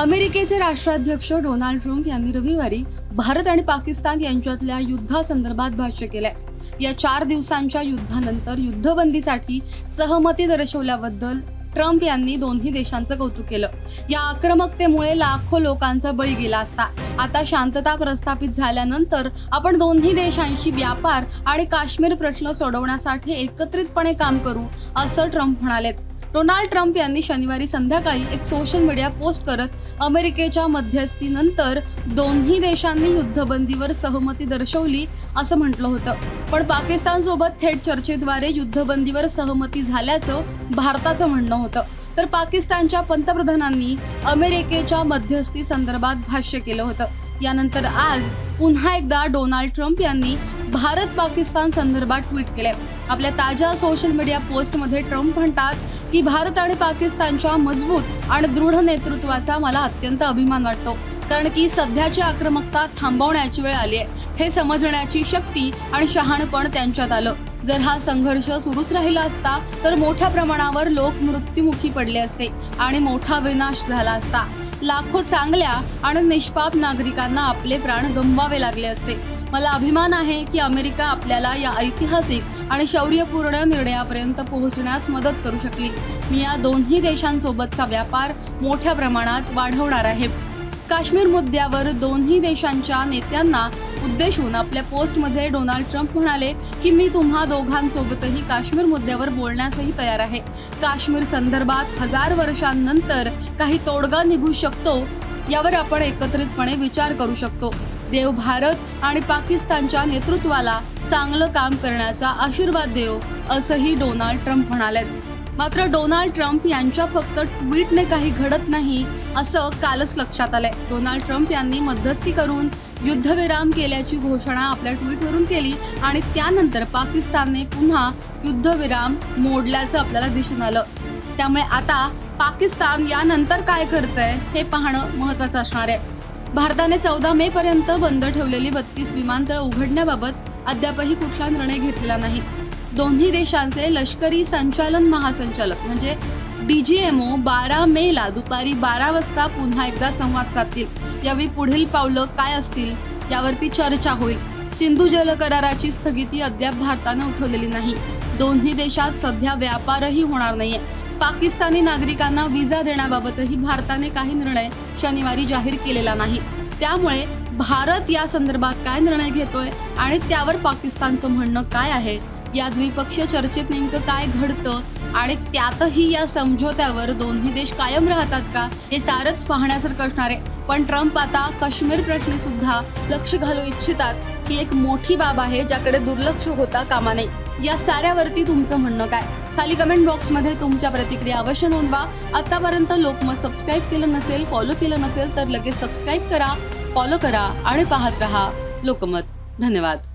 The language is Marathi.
अमेरिकेचे राष्ट्राध्यक्ष डोनाल्ड ट्रम्प यांनी रविवारी भारत आणि पाकिस्तान यांच्यातल्या युद्धासंदर्भात भाष्य केलंय. या चार दिवसांच्या युद्धानंतर युद्धबंदीसाठी सहमती दर्शवल्याबद्दल ट्रम्प यांनी दोन्ही देशांचं कौतुक केलं. या आक्रमकतेमुळे लाखो लोकांचा बळी गेला असता. आता शांतता प्रस्थापित झाल्यानंतर आपण दोन्ही देशांशी व्यापार आणि काश्मीर प्रश्न सोडवण्यासाठी एकत्रितपणे काम करू असं ट्रम्प म्हणालेत. डोनाल्ड ट्रम्प यांनी शनिवारी संध्याकाळी एक सोशल मीडिया पोस्ट करत अमेरिकेच्या मध्यस्थीनंतर दोन्ही देशांनी युद्धबंदीवर सहमती दर्शवली असं म्हटलं होतं. पण पाकिस्तान सोबत थेट चर्चेद्वारे युद्धबंदीवर सहमती झाल्याचं भारताचं म्हणणं होतं. तर पाकिस्तानच्या पंतप्रधानांनी अमेरिकेच्या मध्यस्थी संदर्भात भाष्य केलं होतं. यानंतर आज पुन्हा एकदा डोनाल्ड ट्रम्प यांनी भारत पाकिस्तान संदर्भात ट्विट केले आपल्या ताज्या सोशल मीडिया पोस्टमध्ये ट्रम्प म्हणतात की भारत आणि पाकिस्तानच्या मजबूत आणि दृढ नेतृत्वाचा मला अत्यंत अभिमान वाटतो. कारण की सध्याची आक्रमकता थांबवण्याची वेळ आली आहे. हे समजण्याची शक्ती आणि शहाणपण त्यांच्यात आलं. जर हा संघर्ष सुरूच राहिला असता तर मोठ्या प्रमाणावर लोक मृत्युमुखी पडले असते आणि मोठा विनाश झाला असता. लाखो चांगल्या आणि निष्पाप नागरिकांना आपले प्राण गमवावे लागले असते. मला अभिमान आहे की अमेरिका आपल्याला या ऐतिहासिक आणि शौर्यपूर्ण निर्णयापर्यंत पोहोचण्यास मदत करू शकली. मी या दोन्ही देशांसोबतचा व्यापार मोठ्या प्रमाणात वाढवणार आहे. काश्मीर मुद्द्यावर दोन्ही देशांच्या नेत्यांना उद्देशून आपल्या पोस्टमध्ये डोनाल्ड ट्रम्प म्हणाले की मी तुम्हा दोघांसोबतही काश्मीर मुद्द्यावर बोलण्यासही तयार आहे. काश्मीर संदर्भात हजार वर्षांनंतर काही तोडगा निघू शकतो यावर आपण एकत्रितपणे विचार करू शकतो. देव भारत आणि पाकिस्तानच्या नेतृत्वाला चांगलं काम करण्याचा आशीर्वाद देव असंही डोनाल्ड ट्रम्प म्हणाले मात्र डोनाल्ड ट्रम्प यांच्या फक्त ट्विटने काही घडत नाही असं कालच लक्षात आलंय. डोनाल्ड ट्रम्प यांनी मध्यस्थी करून युद्धविराम केल्याची घोषणा आपल्या ट्विटवरून केली आणि त्यानंतर पाकिस्तानने पुन्हा युद्धविराम मोडल्याचं आपल्याला दिसून आलं. त्यामुळे आता पाकिस्तान यानंतर काय करतंय हे पाहणं महत्वाचं असणार आहे. भारताने चौदा मे पर्यंत बंद ठेवलेली बत्तीस विमानतळ उघडण्याबाबत अद्यापही कुठला निर्णय घेतलेला नाही. दोन्ही देशांचे लष्करी संचालन महासंचालक म्हणजे डीजीएमओ बारा मे ला दुपारी बारा वाजता पुन्हा एकदा संवाद साधतील. यावेळी पुढील पावलं काय असतील यावरती चर्चा होईल. सिंधू जल कराराची स्थगिती अद्याप भारतानं उठवलेली नाही. दोन्ही देशात सध्या व्यापारही होणार नाहीये. पाकिस्तानी नागरिकांना विजा देण्याबाबतही भारताने काही निर्णय शनिवारी जाहीर केलेला नाही. त्यामुळे भारत या संदर्भात काय निर्णय घेतोय आणि त्यावर पाकिस्तानचं म्हणणं काय आहे या द्विपक्षीय चर्चेत नेमकं काय घडतं आणि त्यातही या समझोत्यावर दोन्ही देश कायम राहतात का हे सारंच पाहण्यासारखं असणार आहे. पण ट्रम्प आता काश्मीर प्रश्नी सुद्धा लक्ष घालू इच्छितात ही एक मोठी बाब आहे ज्याकडे दुर्लक्ष होता कामा नये. या साऱ्यावरती तुमचं म्हणणं काय? खाली कमेंट बॉक्समध्ये तुमच्या प्रतिक्रिया अवश्य नोंदवा. आतापर्यंत लोकमत सबस्क्राईब केलं नसेल फॉलो केलं नसेल तर लगेच सबस्क्राईब करा फॉलो करा आणि पाहत रहा लोकमत. धन्यवाद.